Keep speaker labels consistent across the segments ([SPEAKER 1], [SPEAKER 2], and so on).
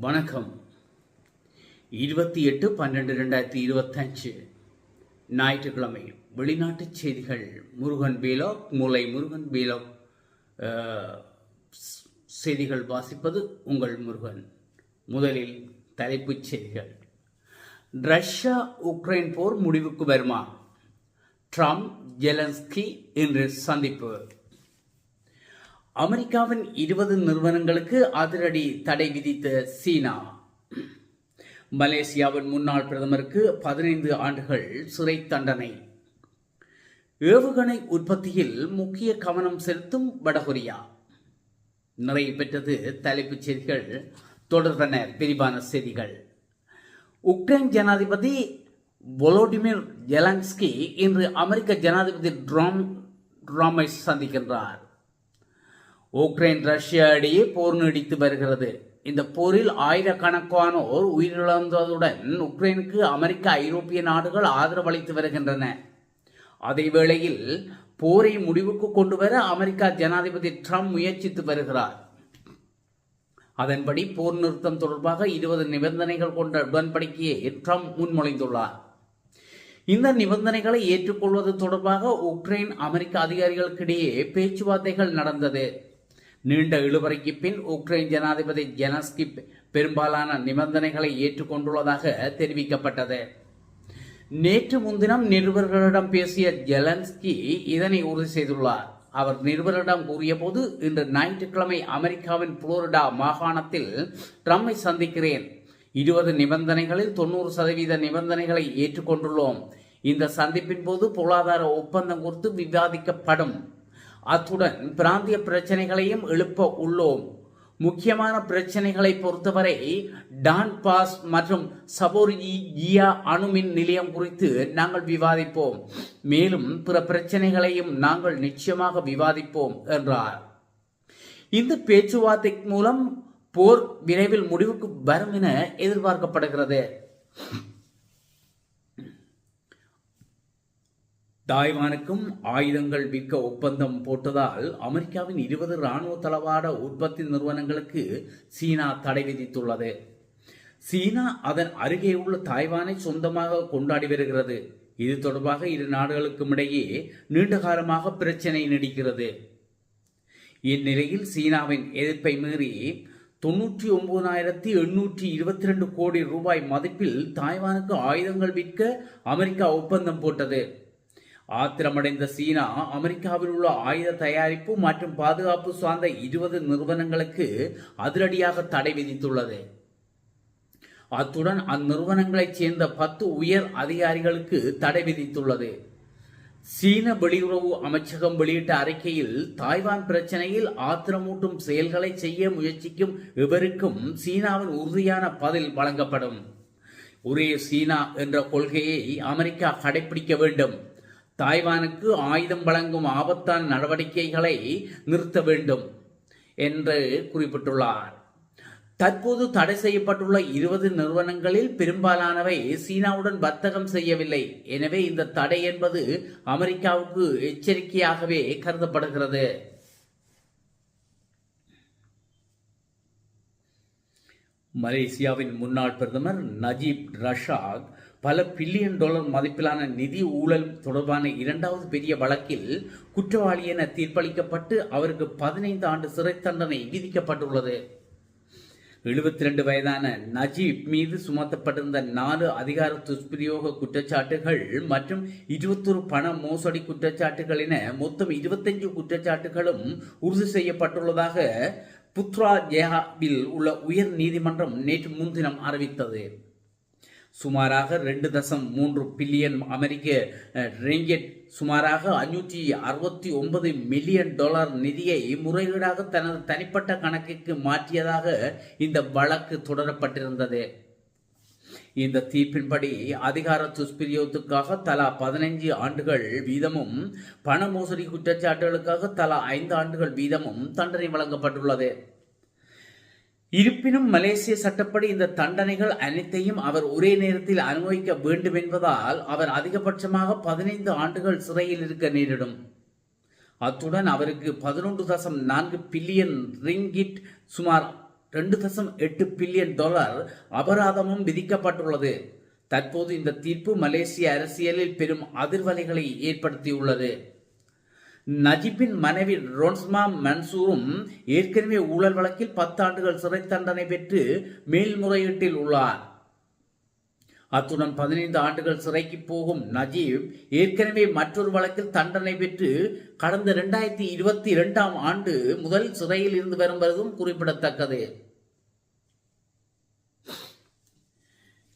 [SPEAKER 1] வணக்கம். இருபத்தி எட்டு பன்னெண்டு ரெண்டாயிரத்தி இருபத்தஞ்சு ஞாயிற்றுக்கிழமை வெளிநாட்டுச் செய்திகள். முருகன் பீலோக் மூளை முருகன் பீலோக். செய்திகள் வாசிப்பது உங்கள் முருகன். முதலில் தலைப்புச் செய்திகள். ரஷ்யா உக்ரைன் போர் முடிவுக்கு வருமா? ட்ரம்ப் ஜெலன்ஸ்கி இன்று சந்திப்பு. அமெரிக்காவின் இருபது நிறுவனங்களுக்கு அதிரடி தடை விதித்த சீனா. மலேசியாவின் முன்னாள் பிரதமருக்கு பதினைந்து ஆண்டுகள் சிறை தண்டனை. ஏவுகணை உற்பத்தியில் முக்கிய கவனம் செலுத்தும் வடகொரியா. நிறைவு பெற்றது தலைப்புச் செய்திகள் தொடர்பன விரிவான செய்திகள். உக்ரைன் ஜனாதிபதி வொலோடிமிர் ஜெலன்ஸ்கி இன்று அமெரிக்க ஜனாதிபதி ட்ராம் ட்ராமை சந்திக்கின்றார். உக்ரைன் ரஷ்யா இடையே போர் நீடித்து வருகிறது. இந்த போரில் ஆயிரக்கணக்கானோர் உயிரிழந்ததுடன் உக்ரைனுக்கு அமெரிக்க ஐரோப்பிய நாடுகள் ஆதரவளித்து வருகின்றன. அதே வேளையில் போரை முடிவுக்கு கொண்டு வர அமெரிக்கா ஜனாதிபதி ட்ரம்ப் முயற்சித்து வருகிறார். அதன்படி போர் நிறுத்தம் தொடர்பாக இருபது நிபந்தனைகள் கொண்ட உடன்படிக்கையை ட்ரம்ப் முன்மொழிந்துள்ளார். இந்த நிபந்தனைகளை ஏற்றுக்கொள்வது தொடர்பாக உக்ரைன் அமெரிக்க அதிகாரிகளுக்கிடையே பேச்சுவார்த்தைகள் நடந்தது. நீண்ட இழுபறைக்கு பின் உக்ரைன் ஜனாதிபதி ஜெனஸ்கி பெரும்பாலான நிபந்தனைகளை ஏற்றுக்கொண்டுள்ளதாக தெரிவிக்கப்பட்டது. நேற்று முன்தினம் நிருபர்களிடம் பேசிய ஜெலன்ஸ்கி இதனை உறுதி செய்துள்ளார். அவர் நிருபரிடம் கூறியபோது இன்று ஞாயிற்றுக்கிழமை அமெரிக்காவின் புளோரிடா மாகாணத்தில் ட்ரம்மை சந்திக்கிறேன். இருபது நிபந்தனைகளில் தொண்ணூறு சதவீத நிபந்தனைகளை ஏற்றுக்கொண்டுள்ளோம். இந்த சந்திப்பின் போது பொருளாதார ஒப்பந்தம் குறித்து விவாதிக்கப்படும். அத்துடன் பிராந்திய பிரச்சனைகளையும் எழுப்ப உள்ளோம். முக்கியமான பிரச்சனைகளை பொறுத்தவரை டான் பாஸ் மற்றும் சபோரிஜியா அணுமின் நிலையம் குறித்து நாங்கள் விவாதிப்போம். மேலும் பிற பிரச்சனைகளையும் நாங்கள் நிச்சயமாக விவாதிப்போம் என்றார். இந்த பேச்சுவார்த்தை மூலம் போர் விரைவில் முடிவுக்கு வரும் என எதிர்பார்க்கப்படுகிறது. தாய்வானுக்கும் ஆயுதங்கள் விற்க ஒப்பந்தம் போட்டதால் அமெரிக்காவின் இருபது ராணுவ தளவாட உற்பத்தி நிறுவனங்களுக்கு சீனா தடை விதித்துள்ளது. சீனா அதன் அருகே உள்ள தாய்வானை சொந்தமாக கொண்டாடி வருகிறது. இது தொடர்பாக இரு நாடுகளுக்கும் இடையே நீண்ட காலமாக பிரச்சனை நீடிக்கிறது. இந்நிலையில் சீனாவின் எதிர்ப்பை மீறி தொன்னூற்றி ஒன்பதாயிரத்தி எண்ணூற்றி இருபத்தி ரெண்டு கோடி ரூபாய் மதிப்பில் தாய்வானுக்கு ஆயுதங்கள் விற்க அமெரிக்கா ஒப்பந்தம் போட்டது. ஆத்திரமடைந்த சீனா அமெரிக்காவில் உள்ள ஆயுத தயாரிப்பு மற்றும் பாதுகாப்பு சார்ந்த இருபது நிறுவனங்களுக்கு அதிரடியாக தடை விதித்துள்ளது. அத்துடன் அந்நிறுவனங்களைச் சேர்ந்த பத்து உயர் அதிகாரிகளுக்கு தடை விதித்துள்ளது. சீன வெளியுறவு அமைச்சகம் வெளியிட்ட அறிக்கையில் தாய்வான் பிரச்சனையில் ஆத்திரமூட்டும் செயல்களை செய்ய முயற்சிக்கும் எவருக்கும் சீனாவின் உறுதியான பதில் வழங்கப்படும். ஒரே சீனா என்ற கொள்கையை அமெரிக்கா கடைபிடிக்க வேண்டும். தாய்வானுக்கு ஆயுதம் வழங்கும் ஆபத்தான நடவடிக்கைகளை நிறுத்த வேண்டும் என்று குறிப்பிட்டுள்ளார். தற்போது தடை செய்யப்பட்டுள்ள இருபது நிறுவனங்களில் பெரும்பாலானவை சீனாவுடன் வர்த்தகம் செய்யவில்லை. எனவே இந்த தடை என்பது அமெரிக்காவுக்கு எச்சரிக்கையாகவே கருதப்படுகிறது. மலேசியாவின் முன்னாள் பிரதமர் நஜீப் ரஷாக் பல பில்லியன் டாலர் மதிப்பிலான நிதி ஊழல் தொடர்பான இரண்டாவது பெரிய வழக்கில் குற்றவாளி என தீர்ப்பளிக்கப்பட்டு அவருக்கு பதினைந்து ஆண்டு சிறை தண்டனை விதிக்கப்பட்டுள்ளது. எழுபத்தி ரெண்டு வயதான நஜீப் மீது சுமத்தப்பட்டிருந்த நாலு அதிகார துஷ்பிரயோக குற்றச்சாட்டுகள் மற்றும் இருபத்தொரு பண மோசடி குற்றச்சாட்டுகள் என மொத்தம் இருபத்தஞ்சு குற்றச்சாட்டுகளும் உறுதி செய்யப்பட்டுள்ளதாக புத்ரா ஜெயாவில் உள்ள உயர் நீதிமன்றம் நேற்று முன்தினம் அறிவித்தது. சுமாராக ரெண்டு தசம் மூன்று பில்லியன் அமெரிக்க ரிங்கெட். சுமாராக அஞ்சூற்றி அறுபத்தி ஒன்பது மில்லியன் டாலர் நிதியை முறைகேடாக தனது தனிப்பட்ட கணக்குக்கு மாற்றியதாக இந்த வழக்கு தொடரப்பட்டிருந்தது. இந்த தீர்ப்பின்படி அதிகார துஷ்பிரயோகத்துக்காக தலா பதினைஞ்சு ஆண்டுகள் வீதமும் பண மோசடி குற்றச்சாட்டுகளுக்காக தலா ஐந்து ஆண்டுகள் வீதமும் தண்டனை வழங்கப்பட்டுள்ளது. இருப்பினும் மலேசிய சட்டப்படி இந்த தண்டனைகள் அனைத்தையும் அவர் ஒரே நேரத்தில் அனுபவிக்க வேண்டும் என்பதால் அவர் அதிகபட்சமாக பதினைந்து ஆண்டுகள் சிறையில் இருக்க நேரிடும். அத்துடன் அவருக்கு பதினொன்று தசம் நான்கு பில்லியன் ரிங்கிட் சுமார் ரெண்டு தசம் எட்டு பில்லியன் டாலர் அபராதமும் விதிக்கப்பட்டுள்ளது. தற்போது இந்த தீர்ப்பு மலேசிய அரசியலில் பெரும் அதிர்வலைகளை ஏற்படுத்தியுள்ளது. நஜிப்பின் மனைவி ரோன்ஸ்மா மன்சூரும் ஏற்கனவே ஊழல் வழக்கில் பத்து ஆண்டுகள் சிறை தண்டனை பெற்று மேல்முறையீட்டில் உள்ளார். அத்துடன் பதினைந்து ஆண்டுகள் சிறைக்கு போகும் நஜீப் ஏற்கனவே மற்றொரு வழக்கில் தண்டனை பெற்று கடந்த இரண்டாயிரத்தி இருபத்தி இரண்டாம் ஆண்டு முதல் சிறையில் இருந்து வருவதும் குறிப்பிடத்தக்கது.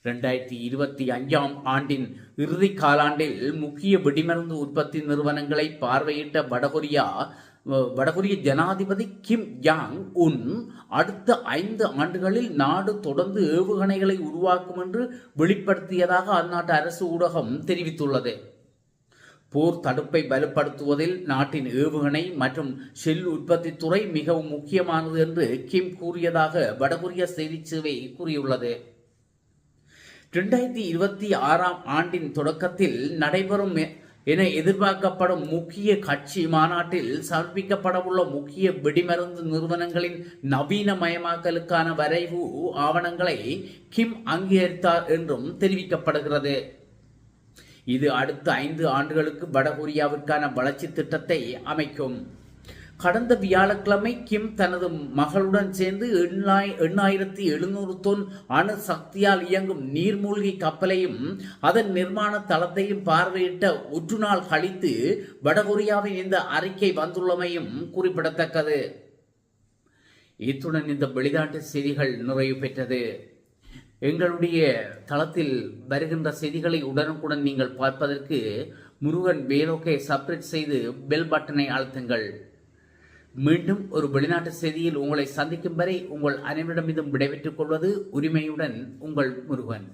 [SPEAKER 1] ரெண்டாயிரத்தி இருபத்தி அஞ்சாம் ஆண்டின் இறுதி காலாண்டில் முக்கிய வெடிமருந்து உற்பத்தி நிறுவனங்களை பார்வையிட்ட வடகொரியா வடகொரிய ஜனாதிபதி கிம் யாங் உன் அடுத்த ஐந்து ஆண்டுகளில் நாடு தொடர்ந்து ஏவுகணைகளை உருவாக்கும் என்று வெளிப்படுத்தியதாக அந்நாட்டு அரசு ஊடகம் தெரிவித்துள்ளது. போர் தடுப்பை வலுப்படுத்துவதில் நாட்டின் ஏவுகணை மற்றும் ஷெல் உற்பத்தி துறை மிகவும் முக்கியமானது என்று கிம் கூறியதாக வடகொரிய செய்தி சேவை கூறியுள்ளது. இரண்டாயிரத்தி இருபத்தி ஆறாம் ஆண்டின் தொடக்கத்தில் நடைபெறும் என எதிர்பார்க்கப்படும் முக்கிய கட்சி மாநாட்டில் சமர்ப்பிக்கப்படவுள்ள முக்கிய வெடிமருந்து நிறுவனங்களின் நவீனமயமாக்கலுக்கான வரைவு ஆவணங்களை கிம் அங்கீகரித்தார் என்றும் தெரிவிக்கப்படுகிறது. இது அடுத்த ஐந்து ஆண்டுகளுக்கு வடகொரியாவிற்கான வளர்ச்சி திட்டத்தை அமைக்கும். கடந்த வியாழக்கிழமை கிம் தனது மகளுடன் சேர்ந்து எண்ணாய் எண்ணாயிரத்தி எழுநூறு தொன் அணு சக்தியால் இயங்கும் நீர்மூழ்கி கப்பலையும் அதன் நிர்மாண தளத்தையும் பார்வையிட்ட ஒற்று நாள் கழித்து வடகொரியாவின் இந்த அறிக்கை வந்துள்ளமையும் குறிப்பிடத்தக்கது. இத்துடன் இந்த வெளிநாட்டு செய்திகள் நிறைவு பெற்றது. எங்களுடைய தளத்தில் வருகின்ற செய்திகளை உடனுக்குடன் நீங்கள் பார்ப்பதற்கு முருகன் வேலோக்கை சப்ரேட் செய்து பெல் பட்டனை அழுத்துங்கள். மீண்டும் ஒரு வெளிநாட்டு செய்தியில் உங்களை சந்திக்கும் வரை உங்கள் அனைவரிடமிருந்தும் விடைபெற்றுக் கொள்வது உரிமையுடன் உங்கள் முருகன்.